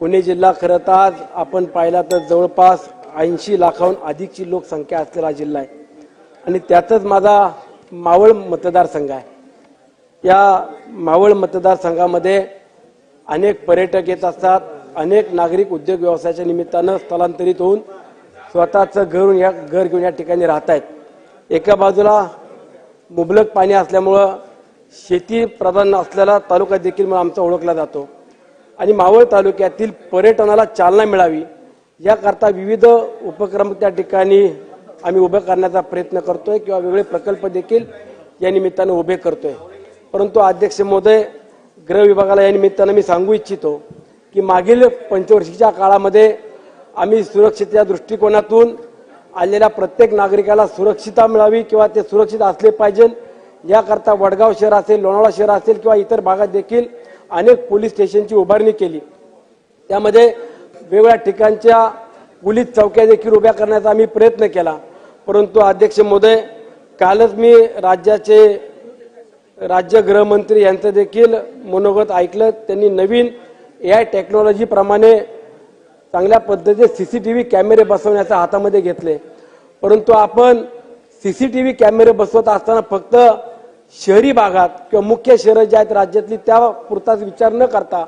पुणे जिल्हा खरं तर आज आपण पाहिला तर जवळपास ऐंशी लाखाहून अधिकची लोकसंख्या असलेला जिल्हा आहे. आणि त्यातच माझा मावळ मतदारसंघ आहे. या मावळ मतदारसंघामध्ये अनेक पर्यटक येत असतात अनेक नागरिक उद्योग व्यवसायाच्या निमित्तानं स्थलांतरित होऊन स्वतःचं घर या घर घेऊन या ठिकाणी राहत आहेत. एका बाजूला मुबलक पाणी असल्यामुळं शेती प्रधान असलेला तालुका देखील म्हणून आमचा ओळखला जातो. आणि मावळ तालुक्यातील पर्यटनाला चालना मिळावी याकरता विविध उपक्रम त्या ठिकाणी आम्ही उभे करण्याचा प्रयत्न करतोय किंवा वेगळे प्रकल्प देखील या निमित्तानं उभे करतोय. परंतु अध्यक्ष महोदय गृह विभागाला या निमित्तानं मी सांगू इच्छितो की मागील पंचवर्षीच्या काळामध्ये आम्ही सुरक्षेच्या दृष्टिकोनातून आलेल्या प्रत्येक नागरिकाला सुरक्षितता मिळावी किंवा ते सुरक्षित असले पाहिजे याकरता वडगाव शहर असेल लोणावळा शहर असेल किंवा इतर भागात देखील अनेक पोलीस स्टेशनची उभारणी केली. त्यामध्ये वेगवेगळ्या ठिकाणच्या पोलीस चौक्या देखील उभ्या करण्याचा आम्ही प्रयत्न केला. परंतु अध्यक्ष महोदय कालच मी राज्याचे राज्य गृहमंत्री यांचं देखील मनोगत ऐकलं. त्यांनी नवीन ए आय पद्धतीने सी चांगल्या पद्धतीचे व्ही कॅमेरे बसवण्याच्या हातामध्ये घेतले. परंतु आपण सी सी टी व्ही कॅमेरे बसवत असताना फक्त शहरी भागात किंवा मुख्य शहरं ज्या आहेत राज्यातली त्या पुरताच विचार न करता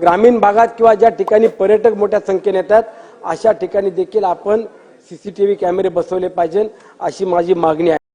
ग्रामीण भागात किंवा ज्या ठिकाणी पर्यटक मोठ्या संख्येने येतात अशा ठिकाणी देखील आपण सीसीटीव्ही कॅमेरे बसवले पाहिजे अशी माझी मागणी आहे.